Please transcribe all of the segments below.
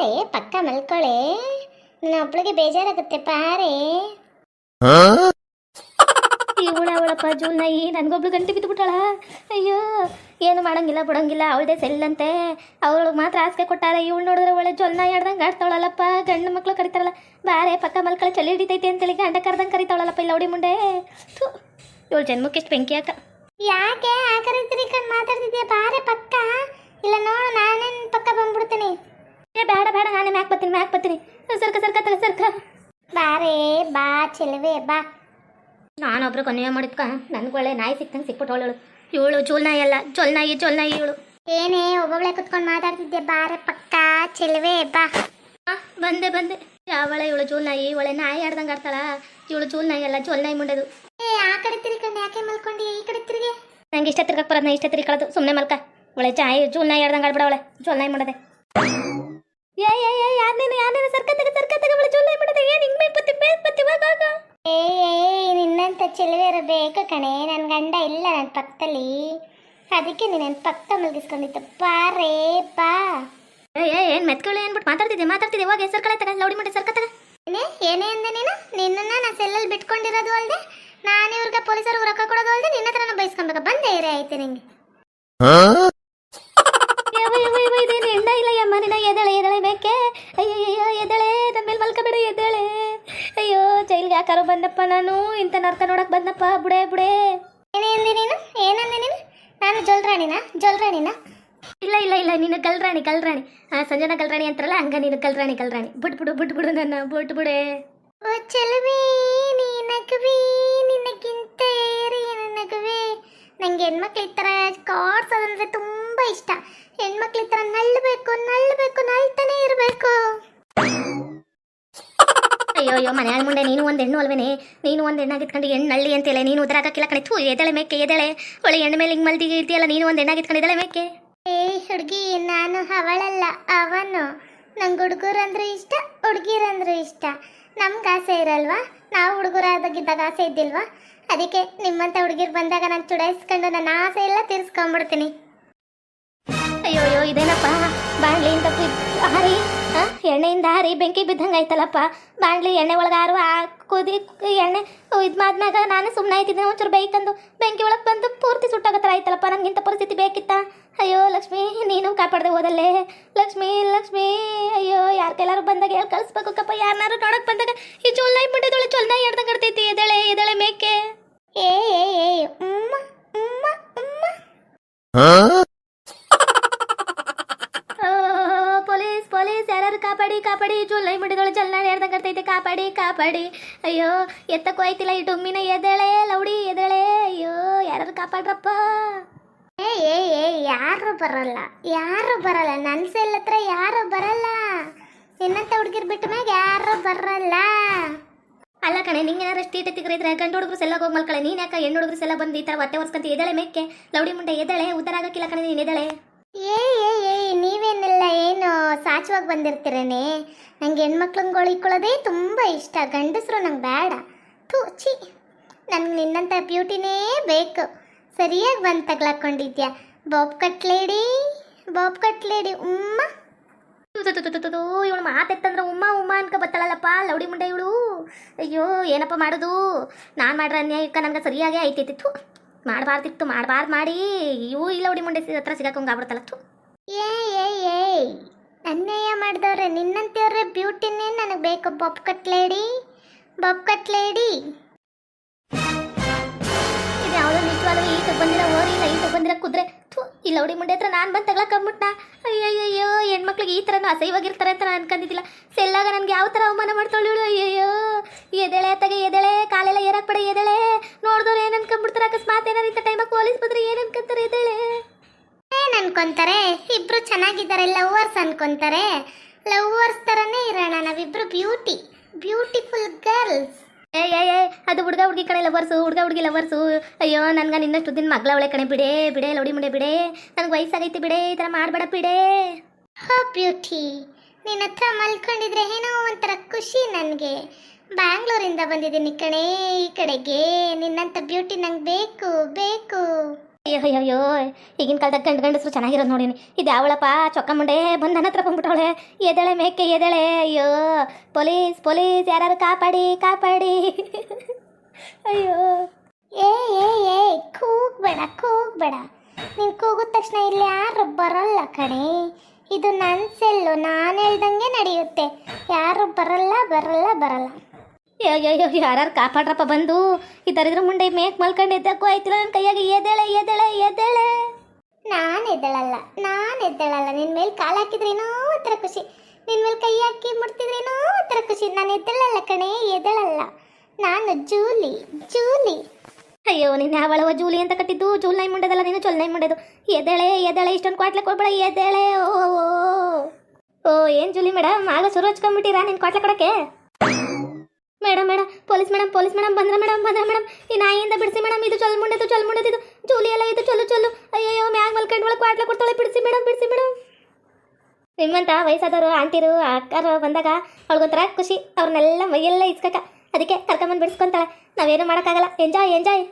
ಬಾರೆ ಪಕ್ಕ ಮಲ್ಕೊಳ್ಳೆ ನನ್ನ ಒಬ್ಳಿಗೆ ಬೇಜಾರಾಗುತ್ತೆ ಪಾರೆ. ಇವಳ ಅವಳಪ್ಪ ಜೂನ್ನಾಯಿ ನನಗೊಬ್ಳು ಗಂಟೆ ಬಿದ್ದುಬಿಟ್ಟಾಳ. ಅಯ್ಯೋ ಏನು ಮಾಡಂಗಿಲ್ಲ ಬಿಡಂಗಿಲ್ಲ ಅವಳದೇ ಸೆಲ್ಲಂತೆ. ಅವಳಿಗೆ ಮಾತ್ರ ಆಸೆ ಕೊಟ್ಟಾರ ಇವಳು ನೋಡಿದ್ರೆ ಒಳ್ಳೆ ಜೊನ್ನ ಆಡ್ದಂಗೆ ಆಡ್ತಾವಳಲ್ಲಪ್ಪ ಗಂಡು ಮಕ್ಳು ಕರಿತಾರಲ್ಲ. ಬಾರೆ ಪಕ್ಕ ಮಲ್ಕಳ ಚಳಿ ಹಿಡಿತೈತೆ ಅಂತೇಳಿ ಗಂಡ ಕರ್ದಂಗೆ ಕರಿತಾವಳಲ್ಲಪ್ಪ ಇಲ್ಲ ಅವಡಿ ಮುಂಡೆ ಥು ಇವಳು ಜನ್ಮಕ್ಕೆ ಎಷ್ಟು ಬೆಂಕಿ ಹಾಕ. ಯಾಕೆ ಆ ಕಡೆ ತಿರ್ಕೊಂಡು ಮಾತಾಡ್ತಿದ್ಯಾ ಬಾರೆ ಪಕ್ಕ? ಇಲ್ಲ ನೋಡು ನಾನೇನು ಪಕ್ಕ ಬಂದ್ಬಿಡ್ತೀನಿ. ಏ, ಬೇಡ ಬೇಡ, ನಾನೇ ಮ್ಯಾಕ್ ಬತ್ತೀನಿ ಮ್ಯಾಕ್ ಬರ್ತೀನಿ. ಸರ್ಕ ಸರ್ಕ ತಗ ಸರ್ಕ. ಬಾರೆ ಬಾ, ಚೆಲುವೆ, ಬಾ. ನಾನೊಬ್ರು ಕೊನೆಯ ಮಾಡಿದ್ಕ ನನ್ಗೊಳ್ಳೆ ನಾಯಿ ಸಿಕ್ತಂಗೆ ಸಿಕ್ಬಿಟ್ಟವಳು ಇವಳು. ಜೋಲ್ ನಾಯಿ ಅಲ್ಲ, ಜೋಲ್ ನಾಯಿ ಇಳು ನಾಯಿ ಇವಳು. ಏನೇ, ಒಬ್ಬೊಬ್ಳೆ ಕುತ್ಕೊಂಡು ಮಾತಾಡ್ತಿದ್ದೆ ಬಾರೆ ಪಕ್ಕ, ಚೆಲುವೆ, ಬಾ. ಬಂದೆ ಬಂದೆ. ಯಾವಳೆ ಇವಳು ಜೋಲ್ ನಾಯಿ? ಒಳ್ಳೆ ನಾಯಿ ಆಡ್ದಂಗೆ ಆಡ್ತಾಳ. ಇವಳು ಜೋಲ್ ನಾಯಿ ಅಲ್ಲ, ಜೋಲ್ ನಾಯಿ ಮುಂಡೆದು. ಏ, ಆ ಕಡೆ ತಿರ್ಕೊಂಡು ಯಾಕೆ ಮಲ್ಕೊಂಡಿ? ಈ ಕಡೆ ತಿರುಗಿ. ನಂಗೆ ಇಷ್ಟ ತಿರ್ಗಕ್ಕೆ ಬರೋದು ಇಷ್ಟ ತಿರ್ಕೊಳ್ಳೋದು ಸುಮ್ಮನೆ ಮಲ್ಕ. ಒಳ್ಳೆ ಚಾಯ್, ಜೋಲ್ ನಾಯಿ ಆಡ್ದಂಗೆ ಆಡ್ಬಿಡವಳೆ ಜೋಲ್ ನಾಯಿ ಮಾಡದೆ ಏ ಏ ಏ ಯಾರನೇನು ಯಾರನೇನು ಸರ್ಕತ್ತಾಗ ಸರ್ಕತ್ತಾಗ ಒಳ್ಳೆ ಜೋಲ್ ನಾಯಿ ಮಾಡದೆ ಏನು ಹಿಂಗೆ ಮೇಕ್ ಬತ್ತಿ ಮೇಕ್ ಬತ್ತಿ ಹೋಗಾಗ ಏ ಏ ನಿನ್ನಂತ ಚೆಲುವೆರು ಬೇಕು ಕಣೆ ನನ್ನ ಇಲ್ಲ ನನ್ನ ಪಕ್ಕದಲ್ಲಿ. ಅದಕ್ಕೆ ನೀನು ಪಕ್ಕ ಮಲಗಿಸ್ಕೊಂಡಿತ್ತು ಬಾರೇ ಬಾ. ಏ ಏನು ಮೆತ್ಕೊಳ್ಳಿ ಏನ್ಬಿಟ್ಟು ಮಾತಾಡ್ತಿದ್ದೆ ಮಾತಾಡ್ತಿದ್ದೆ ಹೋಗಿ ಕಳೆ ತಗ ಲೌಡಿ ಮಾಡಿ ತಗ. ಏನೇ ಏನೇ ಅಂದೆ ನೀನು? ನಿನ್ನನ್ನು ನಾ ಸೆಲ್ಲಲ್ಲಿ ಬಿಟ್ಕೊಂಡಿರೋದು ಅಲ್ದೆ ನಾನು ಇವ್ರಿಗೆ ಪೊಲೀಸರು ರೊಕ್ಕ ಕೊಡೋದು ಅಲ್ದೆ ನಿನ್ನ ಹತ್ರನ ಬೈಸ್ಕೊಬೇಕು ಬಂದೆ ಇರೇ ಐತೆ ನಿಂಗೆ. ಇಲ್ಲ ಯಮ್ಮ ನಿನ್ನ ಎದಳೆ ಎದಳೆ ಬೇಕೆ? ಅಯ್ಯಯ್ಯೋ ಎದಳೆ ನನ್ನ ಮೇಲೆ ಮಲ್ಕಬೇಡ ಎದಳೆ. ಅಯ್ಯೋ ಚೈಲ್ಗೆ ಯಾಕಾರೋ ಬಂದಪ್ಪ ನಾನು ಇಂಥ ನರ್ಕ ನೋಡಕ್ ಬಂದಪ್ಪ ಬುಡೇ ಬುಡೆ. ಏನೇ ಅಂದೆ ನೀನು? ಏನಂದಿ ನೀನು? ನಾನು ಜೊಲ್ರಾಣಿನ? ಜೊಲ್ರಾಣಿನ? ಇಲ್ಲ ಇಲ್ಲ ಇಲ್ಲ ನೀನು ಕಲ್ರಾಣಿ ಕಲ್ರಾಣಿ ಆ ಸಂಜನಾ ಕಲ್ರಾಣಿ ಅಂತಾರಲ್ಲ ಹಂಗ ನೀನು ಕಲ್ರಾಣಿ ಕಲ್ರಾಣಿ ಬಿಟ್ಬಿಡು ಬಿಟ್ಬಿಡು ನನ್ನ ಬಿಟ್ಬಿಡೆ ಓ ಚೆಲುವೆ ನೀನಗುವೆ ನಿನಗಿಂತ ಏರಿಯ ನಗುವೆ. ನಂಗೆ ಹೆಣ್ಮಕ್ಳು ಈ ಥರ ಕಾಡ್ಸೋದಂದ್ರೆ ತುಂಬ ಇಷ್ಟ. ಹೆಣ್ಮಕ್ಳು ಈ ಥರ ನಲ್ಲಬೇಕು ನಲ್ಲಬೇಕು ನಲ್ತಾನೇ ಇರಬೇಕು. ಅಯ್ಯೋ ಅಯ್ಯೋ ಮನೆ ಮುಂದೆ ನೀನು ಒಂದು ಹೆಣ್ಣು ಅಲ್ವೇನೆ? ನೀನು ಒಂದು ಹೆಣ್ಣಾಗಿತ್ಕೊಂಡು ಹೆಣ್ಣು ಹಳ್ಳಿ ಅಂತೇಳೆ ನೀನು ಉದ್ರಾಗಕ್ಕಿಲ್ಲ ಕಣೆ ಥೂ ಎದಳೆ ಮೇಕೆ ಎದಳೆ. ಒಳ್ಳೆ ಹೆಣ್ಣು ಮೇಲೆ ಹಿಂಗೆ ಮಲ್ದಿಗೆ ಇರ್ತೀಯಲ್ಲ ನೀನು ಒಂದು ಹೆಣ್ಣಾಗಿತ್ಕೊಂಡಿದ್ದಾಳೆ ಮೇಕೆ? ಏ ಹುಡುಗಿ ನಾನು ಅವಳಲ್ಲ ಅವನು. ನಂಗೆ ಹುಡುಗರಂದ್ರೆ ಇಷ್ಟ ಹುಡುಗಿರಂದ್ರೆ ಇಷ್ಟ. ನಮ್ಗೆ ಆಸೆ ಇರಲ್ವಾ? ನಾವು ಹುಡುಗರಾದಾಗಿದ್ದಾಗ ಆಸೆ ಇದ್ದಿಲ್ವಾ? ಅದಕ್ಕೆ ನಿಮ್ಮಂಥ ಹುಡುಗಿರು ಬಂದಾಗ ನಾನು ಚುಡಾಯಿಸ್ಕೊಂಡು ನನ್ನ ಆಸೆ ಎಲ್ಲ ತೀರಿಸ್ಕೊಂಡ್ಬಿಡ್ತೀನಿ ಅಯ್ಯೋ ಅಯ್ಯೋ ಇದೇನಪ್ಪ? ಬಾಣ್ಲಿಯಿಂದ ಬಿ- ಹಾರಿ ಆ, ಎಣ್ಣೆಯಿಂದ ಹಾರಿ ಬೆಂಕಿ ಬಿದ್ದಂಗೆ ಆಯ್ತಲ್ಲಪ್ಪ. ಬಾಣಲಿ ಎಣ್ಣೆ ಒಳಗೆ ಆರು ಆ ಕುದಿ ಎಣ್ಣೆ ಇದು ಮಾಡಿದಾಗ ನಾನು ಸುಮ್ಮನೆ ಆಯ್ತಿದ್ದೆ, ಒಂಚೂರು ಬೇಕಂದು ಬೆಂಕಿ ಒಳಗೆ ಬಂದು ಪೂರ್ತಿ ಸುಟ್ಟಾಗತ್ತರ ಆಯ್ತಲ್ಲಪ್ಪ ನನಗಿಂತ ಪರಿಸ್ಥಿತಿ ಬೇಕಿತ್ತ? ಅಯ್ಯೋ, ಲಕ್ಷ್ಮಿ, ನೀನು ಕಾಪಾಡದೆ ಹೋದಲ್ಲೇ. ಲಕ್ಷ್ಮಿ ಲಕ್ಷ್ಮಿ, ಅಯ್ಯೋ ಯಾರ ಬಂದಾಗ ಹೇಳಿ ಕಳಿಸ್ಬೇಕು ಕಪ್ಪ? ಯಾರನ್ನಾರು ನೋಡಕ್ಕೆ ಬಂದಾಗ ಈ ಚೊಲ್ನಾಯಿ ಬಿಟ್ಟಿದೊಳೆ ಚೋಲ್ನ ಎಡ್ದಂಗೆ ಕಡ್ತೈತಿ ಎದಳೆ ಎದಳೆ ಮೇಕೆ. ಏ ಏ ಏ, ಉಮ್ಮ ಉಮ್ಮ ಉಮ್ಮ. ಕಾಪಾಡಿ ಜುಲೈ ಮುಡಿದೊಳು ಚಲ್ನಾಡಿ ಹೇಳ್ದಂಗೆ ಇರ್ತೈತೆ ಕಾಪಾಡಿ ಕಾಪಾಡಿ. ಅಯ್ಯೋ ಎತ್ತಕ್ಕೂ ಆಯ್ತಿಲ್ಲ ಈ ಡುಮ್ಮಿನ ಎದಳೆ ಲೌಡಿ ಎದಳೆ ಅಯ್ಯೋ ಯಾರು ಕಾಪಾಡ್ರಪ್ಪ? ಏ ಏ ಏ ಯಾರು ಬರಲ್ಲ ಯಾರು ಬರಲ್ಲ. ನನ್ನ ಸೆಲ್ ಹತ್ರ ಯಾರು ಬರಲ್ಲ. ನಿನ್ನಂತ ಹುಡುಗಿರ್ ಬಿಟ್ಟ ಮ್ಯಾಗ ಯಾರು ಬರಲ್ಲ. ಅಲ್ಲ ಕಣೆ ನಿಂಗೆ ಏನಾರು ಸ್ಟೀಟ್ ಎತ್ತಿದ್ರೆ ಗಂಡು ಹುಡುಗರು ಸೆಲ್ಲ ಹೋಗಿ ಮಲ್ಕಳೆ ನೀನು ಯಾಕೆ ಹೆಣ್ಣು ಹುಡುಗರು ಸೆಲ್ಲ ಬಂದು ಈ ಥರ ಹೊಟ್ಟೆ ಒರ್ಸ್ಕೊಂತ ಎದಳೆ ಮೇಕೆ? ಲೌಡಿ ಮುಂಡೆ ಎದಳೆ ಉದ್ದಾರ ಆಗಕ್ಕಿಲ್ಲ ಕಣೆ ನೀನು ಎದಳೆ ಏ ಏ ಏ, ನೀವೇನೆಲ್ಲ, ಏನು ಸಾಚುವಾಗಿ ಬಂದಿರ್ತೀರೇನೆ? ನಂಗೆ ಹೆಣ್ಮಕ್ಳಂಗೆ ಇಕ್ಕೊಳ್ಳೋದೇ ತುಂಬ ಇಷ್ಟ. ಗಂಡಸರು ನಂಗೆ ಬೇಡ ಥೂ, ಛೀ. ನನಗೆ ನಿನ್ನಂಥ ಬ್ಯೂಟಿನೇ ಬೇಕು. ಸರಿಯಾಗಿ ಬಂದು ತಗ್ಲಾಕೊಂಡಿದ್ಯಾ? Bob ಕಟ್ಲೇಡಿ Bob ಕಟ್ಲೇಡಿ ಉಮ್ಮ. ಇವಳು ಮಾತೆತ್ತಂದ್ರೆ ಉಮ್ಮ ಉಮ್ಮ ಅನ್ಕ ಬತ್ತಳಲ್ಲಪ್ಪ, ಲೌಡಿ ಮುಂಡೆ ಇವಳು. ಅಯ್ಯೋ, ಏನಪ್ಪ ಮಾಡೋದು? ನಾನು ಮಾಡ್ರ ಅನ್ಯಾಯಕ್ಕ ನನಗೆ ಸರಿಯಾಗೇ ಐತೈತಿ ಥು. ಮಾಡಬಾರ್ದಿತ್ತು ಮಾಡಬಾರ್ದು ಮಾಡಿ ಇವು ಇಲ್ಲ ಉಡಿ ಮುಂಡೆ ಹತ್ರ ಸಿಗಾಕೊಂಡ್ ಆಗ್ಬಿಡ್ತಲ್ಲ ಥು. ಏ ಏ ಏ ಅನ್ಯಾಯ ಮಾಡಿದವ್ರೆ ನಿನ್ನಂತೆಯವ್ರೆ ಬ್ಯೂಟಿನೇ ನನಗೆ ಬೇಕು ಬೊಬ್ ಕಟ್ಲೇಡಿ ಬೊಬ್ ಕಟ್ಲೇಡಿ ಇದು ಯಾವುದೋ ನಿಜವಾಗ್ಲೂ ಈಟಕ್ಕೆ ಬಂದಿರೋ ಓರಿ ಇಲ್ಲ ಈಟಕ್ಕೆ ಬಂದಿರೋ ಕುದುರೆ. ಥು ಈ ಲೌಡಿ ಮುಂಡೆ ಹತ್ರ ನಾನು ಬಂದು ತಗ್ಲಕ್ಕಂಬಿಟ್ಟ ಅಯ್ಯಯ್ಯೋ ಹೆಣ್ಮಕ್ಳಿಗೆ ಈ ಥರನೂ ಅಸಹ್ಯವಾಗಿರ್ತಾರೆ ಅಂತ ನಾನು ಅನ್ಕೊಂಡಿದ್ದಿಲ್ಲ. ಸೆಲ್ಲಾಗ ನನಗೆ ಯಾವ ಥರ ಅವಮಾನ ಮಾಡ್ತಾಳು ಅಯ್ಯಯ್ಯೋ, ಎದೆಳೆ ತಗೆ ಎದೆಳೆ, ಕಾಲೆಲ್ಲ ಏರಕ್ಕೆ ಪಡೆ ಎದೆಳೆ. ನೋಡಿದವ್ರು ಏನು ಅನ್ಕೊಂಡ್ಬಿಡ್ತಾರೆ? ಅಕಸ್ಮಾತ್ ಏನಾರು ಇಂಥ ಟೈಮಾಗ ಪೊಲೀಸ್ ಬಂದ್ರೆ ಏನು ಅನ್ಕೊಂತಾರೆ ಎದೆಳೆ? ಏನು ಅನ್ಕೊಂತಾರೆ? ಇಬ್ಬರು ಚೆನ್ನಾಗಿದ್ದಾರೆ ಲವ್ವರ್ಸ್ ಅನ್ಕೊಂತಾರೆ. ಲವ್ವರ್ಸ್ ಥರನೇ ಇರೋಣ, ನಾವಿಬ್ರು ಬ್ಯೂಟಿ ಬ್ಯೂಟಿಫುಲ್ ಗರ್ಲ್ಸ್ ಏ ಏ ಏ, ಅದು ಹುಡುಗ, ಹುಡುಗಿ ಕಡೆ ಲವರ್ಸು ಹುಡುಗ, ಹುಡುಗಿ ಲವರ್ಸು ಅಯ್ಯೋ, ನನ್ಗೆ ನಿನ್ನಷ್ಟು ದಿನ ಮಗಳ ಅವಳೆ ಕಣೆ, ಬಿಡೆ ಬಿಡೆ, ಲೌಡಿ ಮುಂಡೆ, ಬಿಡೆ. ನನಗೆ ವಯಸ್ಸಾಗೈತಿ ಬಿಡೆ, ಈ ಥರ ಮಾಡಬೇಡ ಬಿಡೆ. ಹೋ ಬ್ಯೂಟಿ, ನಿನ್ನ ಹತ್ರ ಮಲ್ಕೊಂಡಿದ್ರೆ ಏನೋ ಒಂಥರ ಖುಷಿ ನನಗೆ. ಬ್ಯಾಂಗ್ಳೂರಿಂದ ಬಂದಿದ್ದೀನಿ ಕಣೆ ಈ ಕಡೆಗೆ. ನಿನ್ನಂಥ ಬ್ಯೂಟಿ ನಂಗೆ ಬೇಕು ಬೇಕು. ಅಯ್ಯೋ ಈಗಿನ ಕಾಲದಾಗ ಗಂಡು ಗಂಡಸರು ಚೆನ್ನಾಗಿರೋದು ನೋಡಿನಿ. ಇದು ಯಾವಳಪ್ಪ? ಚೊಕ್ಕ ಮುಂಡೆ ಬಂದು ನನ್ನ ಹತ್ರ ಬಂದ್ಬಿಟ್ಟವಳೆ. ಎದಳೆ ಮೇಕೆ ಎದಳೆ. ಅಯ್ಯೋ, ಪೊಲೀಸ್ ಪೊಲೀಸ್ ಯಾರು ಕಾಪಾಡಿ ಕಾಪಾಡಿ. ಅಯ್ಯೋ. ಏ ಏ ಏ, ಕೂಗ್ಬೇಡ ಕೂಗ್ಬೇಡ. ನೀನು ಕೂಗಿದ ತಕ್ಷಣ ಇಲ್ಲಿ ಯಾರು ಬರಲ್ಲ ಕಣೆ. ಇದು ನನ್ನ ಸೆಲ್ಲು, ನಾನು ಹೇಳ್ದಂಗೆ ನಡೆಯುತ್ತೆ. ಯಾರು ಬರಲ್ಲ ಬರಲ್ಲ ಬರಲ್ಲ. ಅಯ್ಯೋ ಯಾರು ಕಾಪಾಡ್ರಪ್ಪ ಬಂದು? ಈ ದರಿದ್ರ ಮುಂಡೆ ಮೇಕ್ ಮಲ್ಕೊಂಡು ಎದ್ದಕ್ಕೂ ಆಯ್ತಿಲ್ಲ ನನ್ನ ಕೈಯಾಗ. ಎದೆಳೆ ಎದ್ದೇಳೆ ಎದೆಳೆ ನಾನು ಎದ್ದೇಳಲ್ಲ ನಾನು ಎದ್ದೇಳಲ್ಲ. ನಿನ್ನ ಮೇಲೆ ಕಾಲು ಹಾಕಿದ್ರೇನೋ ಒಂಥರ ಖುಷಿ. ನಿನ್ನ ಮೇಲೆ ಕೈ ಹಾಕಿ ಮುಡ್ತಿದ್ರೇನೋ ಒಂಥರ ಖುಷಿ. ನಾನು ಎದ್ದಳಲ್ಲ ಕಣೆ ಎದ್ದೇಳಲ್ಲ. ನಾನು ಜೂಲಿ ಜೂಲಿ. ಅಯ್ಯೋ ನೀನು ಯಾವಳವ ಜೂಲಿ ಅಂತ ಕಟ್ಟಿದ್ದು? ಜೂಲ್ ನೈ ಮುಂಡದಲ್ಲ ನೀನು? ಚೊಲ್ ನೈ ಮುಂಡದು. ಎದೆಳೆ ಎದ್ದಳೆ ಇಷ್ಟೊಂದು ಕ್ವಾಟ್ಲೆ ಕೊಡ್ಬೇಡ ಎದ್ದೇಳೆ. ಓ ಓ ಓ. ಏನು ಜೂಲಿ ಮೇಡಮ್ ಆಗ ಶುರು ಹಚ್ಕೊಂಡ್ಬಿಟ್ಟಿರಾ ನಿನ್ನ ಕ್ವಾಟ್ಲೆ ಕೊಡಕ್ಕೆ? Madam madam police madam police madam ಬಂದ್ರೆ ಮೇಡಮ್ ಬಂದ್ರೆ ಮೇಡಮ್ ಈ ನಾಯಿಯಿಂದ ಬಿಡಿಸಿ ಮೇಡಮ್ ಇದು ಚೊಲ್ ಮುಂಡೆದು ಚೊಲ್ ಮುಂಡೆದು ಜೂಲಿ ಎಲ್ಲ ಇದು ಚೊಲ್ಲು ಚೊಲ್ಲು. ಅಯ್ಯೋ ಮ್ಯಾಗ್ ಮಲ್ಕೊಂಡು ಒಳಗೆ ಕ್ವಾಟ್ಲೆ ಕೊಡ್ತಾಳೆ. ಬಿಡಿಸಿ ಮೇಡಮ್ ಬಿಡಿಸಿ ಮೇಡಮ್ ನಿಮ್ಮಂತ ವಯಸ್ಸಾದವರು, ಆಂಟಿರು, ಅಕ್ಕರು ಬಂದಾಗ ಅವಳಿಗೊಂಥರ ಖುಷಿ. ಅವ್ರನ್ನೆಲ್ಲ ಮೈಯೆಲ್ಲ ಇಸ್ಕಕ. ಅದಕ್ಕೆ ಕರ್ಕೊಂಬಂದು ಬಿಡಿಸ್ಕೊಂತಾಳೆ. ನಾವೇನು ಮಾಡೋಕ್ಕಾಗಲ್ಲ. ಎಂಜಾಯ್ ಎಂಜಾಯ್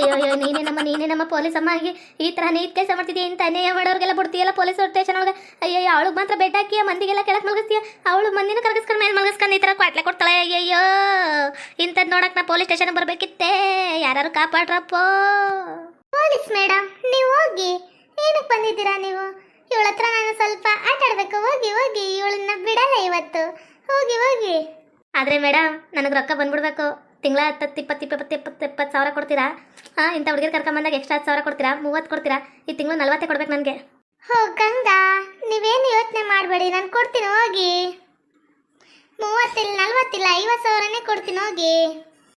ಅಯ್ಯೋ ಅಯ್ಯೋ ನೀನೇ ನಮ್ಮ ನೀನೇ ನಮ್ಮ ಪೊಲೀಸ್ ಅಮ್ಮ ಆಗಿ ಈ ಥರ ನೀತ್ ಕೆಲಸ ಮಾಡ್ತಿದ್ದೀಯ ಇಂತ ಅನ್ಯಾಯ ಮಾಡೋರಿಗೆಲ್ಲ ಬಿಡ್ತೀಯಲ್ಲ ಪೊಲೀಸ್ ಸ್ಟೇಷನ್ ಒಳಗೆ ಅಯ್ಯೋ ಅವಳಿಗೆ ಮಾತ್ರ ಬೆಡ್ ಹಾಕಿ ಮಂದಿಗೆಲ್ಲ ಕೆಳಗೆ ಮಲಗಿಸ್ತೀಯ? ಅವಳು ಮಂದಿನ ಕರ್ಗಿಸ್ಕೊಂಡು ಮೇಲೆ ಮಲಗಿಸ್ಕೊಂಡು ಈ ಥರ ಕ್ವಾಟ್ಲೆ ಕೊಡ್ತಾಳೆ. ಅಯ್ಯಯ್ಯೋ ಇಂಥದ್ದು ನೋಡಕ್ಕೆ ನಾ ಪೊಲೀಸ್ ಸ್ಟೇಷನ್ ಬರಬೇಕಿತ್ತೇ? ಯಾರು ಕಾಪಾಡ್ರಪ್ಪ? ಪೊಲೀಸ್ ಮೇಡಮ್ ನೀವು ಹೋಗಿ. ಏನಕ್ಕೆ ಬಂದಿದ್ದೀರಾ ನೀವು? ಇವಳ ಹತ್ರ ನಾನು ಸ್ವಲ್ಪ ಆಟ ಆಡ್ಬೇಕು. ಹೋಗಿ ಹೋಗಿ. ಇವಳನ್ನ ಬಿಡಲ್ಲ ಇವತ್ತು. ಹೋಗಿ ಹೋಗಿ. ಆದರೆ ಮೇಡಮ್ ನನಗೆ ರೊಕ್ಕ ಬಂದ್ಬಿಡ್ಬೇಕು. ತಿಂಗಳ ಹತ್ತತ್ತು, ಇಪ್ಪತ್ತು ಇಪ್ಪತ್ತು ಇಪ್ಪತ್ತು ಇಪ್ಪತ್ತು ಸಾವಿರ ಕೊಡ್ತೀರಾ? ಹಾಂ ಇಂಥ ಹುಡುಗಿರು ಕರ್ಕೊಂಬಂದಾಗ ಎಕ್ಸ್ಟ್ರಾ ಹತ್ತು ಸಾವಿರ ಕೊಡ್ತೀರಾ? ಮೂವತ್ತು ಕೊಡ್ತೀರಾ? ಈ ತಿಂಗಳು ನಲ್ವತ್ತೇ ಕೊಡ್ಬೇಕು ನನಗೆ. ಹೋ, ಗಂಗಾ, ನೀವೇನು ಯೋಚನೆ ಮಾಡಬೇಡಿ, ನಾನು ಕೊಡ್ತೀನಿ ಹೋಗಿ. ಮೂವತ್ತಿಲ್ಲ, ನಲ್ವತ್ತಿಲ್ಲ, ಐವತ್ತು ಸಾವಿರನೇ ಕೊಡ್ತೀನಿ ಹೋಗಿ.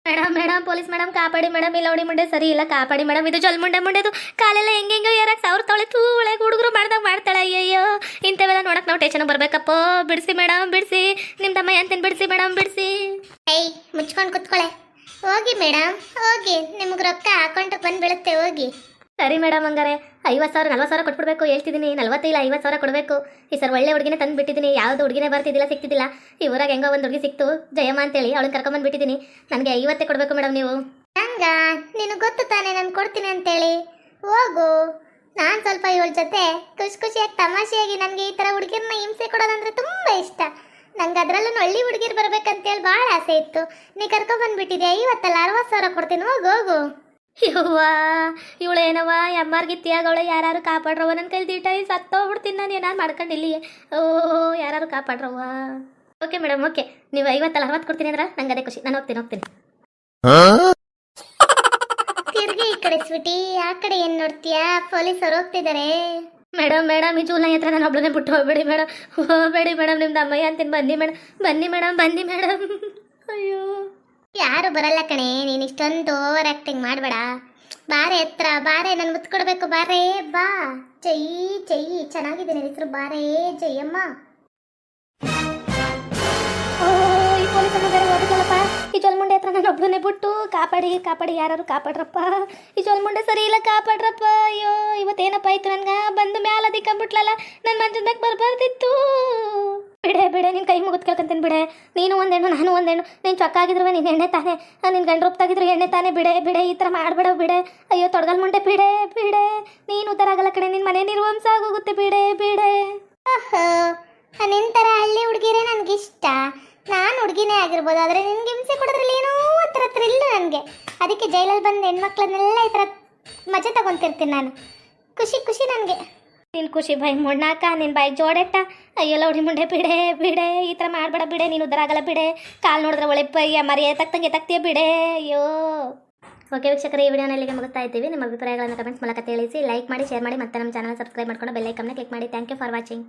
ಮೇಡಮ್ ಮೇಡಮ್, ಪೊಲೀಸ್ ಮೇಡಮ್, ಕಾಪಾಡಿ ಮೇಡಮ್. ಇಲ್ಲ ನೋಡಿ ಮುಂಡೆ ಸರಿ ಇಲ್ಲ, ಕಾಪಾಡಿ ಮೇಡಮ್. ಇದು ಜಲ್ ಮುಂಡೆ ಮುಂಡೆದು ಕಾಲೆಲ್ಲ ಹೆಂಗೆಂಗೋ ಯಾರ ಸಾವಿರ ತೊಳೆ ತೂ ಹುಡುಗರು ಮಾಡ್ದಾಗ ಮಾಡ್ತಾಳೆ. ಅಯ್ಯಯ್ಯೋ, ಇಂಥವೆಲ್ಲ ನೋಡಕ್ಕೆ ನಾವು ಟೇಷನ್ ಬರ್ಬೇಕಪ್ಪ. ಬಿಡಿಸಿ ಮೇಡಮ್, ಬಿಡಿಸಿ. ನಿಮ್ಮ ತಮ್ಮ ಅಂತೀನಿ ಬಿಡಿಸಿ ಮೇಡಮ್, ಬಿಡಿಸಿ. ಏಯ್, ಮುಚ್ಕೊಂಡು ಕುತ್ಕೊಳ್ಳೆ ಹೋಗಿ ಮೇಡಮ್, ಹೋಗಿ. ನಿಮ್ಗೆ ರೊಕ್ಕ ಹಾಕೊಂಡು ಬಂದು ಹೋಗಿ. ಸರಿ ಮೇಡಮ್ ಹಂಗಾರೆ. ಐವತ್ತು ಸಾವಿರ, ನಲ್ವತ್ತು ಸಾವಿರ ಕೊಟ್ಬಿಡ್ಬೇಕು. ಹೇಳ್ತಿದ್ದೀನಿ ನಲ್ವತ್ತೈಲ್ಲ ಐವತ್ತು ಸಾವಿರ ಕೊಡಬೇಕು. ಈ ಸರ್ ಒಳ್ಳೆ ಹುಡುಗಿನೇ ತಂದು ಬಿಟ್ಟಿದ್ದೀನಿ ಯಾವುದು ಹುಡುಗಿನೇ ಬರ್ತಿದ್ದಿಲ್ಲ ಸಿಕ್ತಿದ್ದಿಲ್ಲ ಈ ಊರಾಗ ಹೆಂಗೋ ಒಂದು ಹುಡುಗಿ ಸಿಕ್ತು. ಜಯಮ್ಮ ಅಂತೇಳಿ, ಅವಳನ್ನ ಕರ್ಕೊಂಬಂದು ಬಿಟ್ಟಿದ್ದೀನಿ. ನನಗೆ ಐವತ್ತೇ ಕೊಡಬೇಕು ಮೇಡಮ್ ನೀವು. ಹಂಗ ನಿನಗೆ ಗೊತ್ತು ತಾನೇ ನಾನು ಕೊಡ್ತೀನಿ ಅಂತೇಳಿ. ಹೋಗು. ನಾನು ಸ್ವಲ್ಪ ಇವಳ ಜೊತೆ ಖುಷಿ ಖುಷಿಯಾಗಿ ತಮಾಷೆಯಾಗಿ ನನಗೆ ಈ ಥರ ಹುಡುಗಿರನ್ನ ಹಿಂಸೆ ಕೊಡೋದಂದ್ರೆ ತುಂಬ ಇಷ್ಟ. ನಂಗೆ ಅದರಲ್ಲೂ ಹಳ್ಳಿ ಹುಡುಗಿರು ಬರ್ಬೇಕಂತೇಳಿ ಭಾಳ ಆಸೆ ಇತ್ತು. ನೀ ಕರ್ಕೊಂಬಂದ್ಬಿಟ್ಟಿದ್ದೆ ಐವತ್ತಲ್ಲ, ಅರವತ್ತು ಸಾವಿರ ಕೊಡ್ತೀನಿ. ಹೋಗು ಹೋಗು. ಯವ್ವಾ ಇವಳೇನವ ಎಮ್ಮಾರ್ಗಿತ್ತಿಯಾಗವಳೆ ಯಾರು ಕಾಪಾಡ್ರವ ನನ್ನ ಕೈಲಿ ದೀಟ ಸತ್ತೋಗ್ಬಿಡ್ತೀನಿ ನಾನು ಏನಾರು ಮಾಡ್ಕೊಂಡು ಇಲ್ಲಿ ಓ ಯಾರು ಕಾಪಾಡ್ರವ ಓಕೆ ಮೇಡಮ್ ಓಕೆ. ನೀವು ಐವತ್ತಲ್ಲ ಅರವತ್ತು ಕೊಡ್ತೀನಿ ಅಂದ್ರೆ ನಂಗೆ ಅದೇ ಖುಷಿ. ನಾನು ಹೋಗ್ತೀನಿ ಹೋಗ್ತೀನಿ. ತಿರ್ಗಿ ಈ ಕಡೆ ಸ್ವೀಟಿ ಆ ಕಡೆ ಏನು ನೋಡ್ತೀಯಾ? ಪೊಲೀಸರು ಹೋಗ್ತಿದ್ದಾರೆ ಮೇಡಮ್ ಮೇಡಮ್ ಈ ಜೂಲೈ ಹತ್ರ ನಾನು ಒಬ್ಬಳನ್ನೇ ಬಿಟ್ಟು ಹೋಗ್ಬೇಡಿ ಮೇಡಮ್. ಹೋಗ್ಬೇಡಿ ಮೇಡಮ್ ನಿಮ್ದು ಅಮ್ಮಯ್ಯ ಅಂತೀನಿ. ಬನ್ನಿ ಮೇಡಮ್ ಬನ್ನಿ ಮೇಡಮ್ ಬನ್ನಿ ಮೇಡಮ್. ಅಯ್ಯೋ. ಯಾರು ಬರಲ್ಲ ಕಣೆ, ನೀನು ಇಷ್ಟೊಂದು ಓವರ್ ಆ್ಯಕ್ಟಿಂಗ್ ಮಾಡಬೇಡ. ಬಾರೆ ಹತ್ರ ಬಾರೆ ನಾನು ಮುತ್ಕೊಡ್ಬೇಕು ಬಾರೆ ಬಾ. ಜೈ ಜೈ ಚೆನ್ನಾಗಿದೆ ನಿನ್ನ ಹೆಸರು, ಬಾರೆ ಜಯಮ್ಮ. ಈ ಜೋಲ್ಮುಂಡೆ ಹತ್ರ ನಾನು ಒಬ್ಬನೇ ಬಿಟ್ಟು ಕಾಪಾಡಿ ಕಾಪಾಡಿ ಯಾರು ಕಾಪಾಡ್ರಪ್ಪ. ಈ ಜೋಲ್ಮುಂಡೆ ಸರಿ ಇಲ್ಲ, ಕಾಪಾಡ್ರಪ್ಪ. ಅಯ್ಯೋ, ಇವತ್ತೇನಪ್ಪ ಆಯ್ತು ನನ್ಗೆ? ಬಂದು ಮ್ಯಾಲ ದಿಕ್ಕಂಬಿಟ್ಲಲ್ಲ ನನ್ನ ಮಂಚದಾಗ ಬರಬಾರ್ದಿತ್ತು. ಬಿಡೆ ಬಿಡೆ ನಿನ್ನ ಕೈ ಮುಗಿದು ಕೇಳ್ಕೊಂತೀನಿ ಬಿಡೆ. ನೀನು ಒಂದೆಣ್ಣು, ನಾನು ಒಂದೆಣ್ಣು. ನೀನು ಚೊಕ್ಕಾಗಿದ್ರು ನಿನ್ನ ಎಣ್ಣೆ ತಾನೆ. ನಿನ್ನ ಗಂಡು ರೂಪ್ತಾಗಿದ್ರು ಎಣ್ಣೆ ತಾನೆ. ಬಿಡೆ ಬಿಡೆ, ಈ ಥರ ಮಾಡಬೇಡ ಬಿಡೆ. ಅಯ್ಯೋ, ತೊಡಗಲ್ ಮುಂಡೆ ಬಿಡೆ ಬಿಡೆ. ನೀನು ಆಗಲ್ಲ ಕಡೆ ನಿನ್ನ ಮನೆ ನಿರ್ವಂಸ ಆಗೋಗುತ್ತೆ ಬಿಡೆ ಬಿಡೆ. ನಿನ್ನ ನಿಂತರ ಹಳ್ಳಿ ಹುಡುಗಿರೇ ಇಷ್ಟ ನಾನು ಹುಡುಗಿನೇ ಆಗಿರ್ಬೋದು, ಆದರೆ ನಿನ್ಗೆ ಹಿಂಸೆ ಕೊಡೋದ್ರಲ್ಲಿ ಏನೋ ಒಂಥರ ಥ್ರಿಲ್ ನನಗೆ. ಅದಕ್ಕೆ ಜೈಲಲ್ಲಿ ಬಂದು ಹೆಣ್ಮಕ್ಳನ್ನೆಲ್ಲ ಈ ಥರ ಮಜಾ ತಗೊತಿರ್ತೀನಿ ನಾನು. ಖುಷಿ ಖುಷಿ ನನಗೆ. ನಿನ್ ಖುಷಿ ಬಾಯಿ ಮುಣ್ಣಾಕ ನಿನ್ ಬಾಯಿ ಜೋಡೆಟ್ಟ ಅಯ್ಯೋ, ಲೌಡಿ ಮುಂಡೆ ಬಿಡೆ ಬಿಡೆ, ಈ ಥರ ಮಾಡಬೇಡ ಬಿಡೆ, ನೀನು ಉದ್ದರಾಗಲ್ಲ ಬಿಡೆ. ಕಾಲು ನೋಡಿದ್ರೆ ಒಳ್ಳೆ ಪಯ್ಯ ಮರಿಯ ತಕ್ಕಂಗೆ ತಕ್ತೀಯ ಬಿಡೆ. ಅಯ್ಯೋ. ಓಕೆ ವೀಕ್ಷಕರ, ಈ ವಿಡಿಯೋನ ಇಲ್ಲಿಗೆ ಮುಗಿಸ್ತಾ ಇದ್ದೀವಿ. ನಿಮ್ಮ ಅಭಿಪ್ರಾಯಗಳನ್ನು ಕಮೆಂಟ್ಸ್ ಮೂಲಕ ತಿಳಿಸಿ ಲೈಕ್ ಮಾಡಿ ಶೇರ್ ಮಾಡಿ, ಮತ್ತೆ ನಮ್ಮ ಚಾನಲ್ ಸಬ್ಸ್ಕ್ರೈಬ್ ಮಾಡ್ಕೊಂಡು ಬೆಲ್ಲೈಕನ್ನ ಕ್ಲಿಕ್ ಮಾಡಿ. Thank you for watching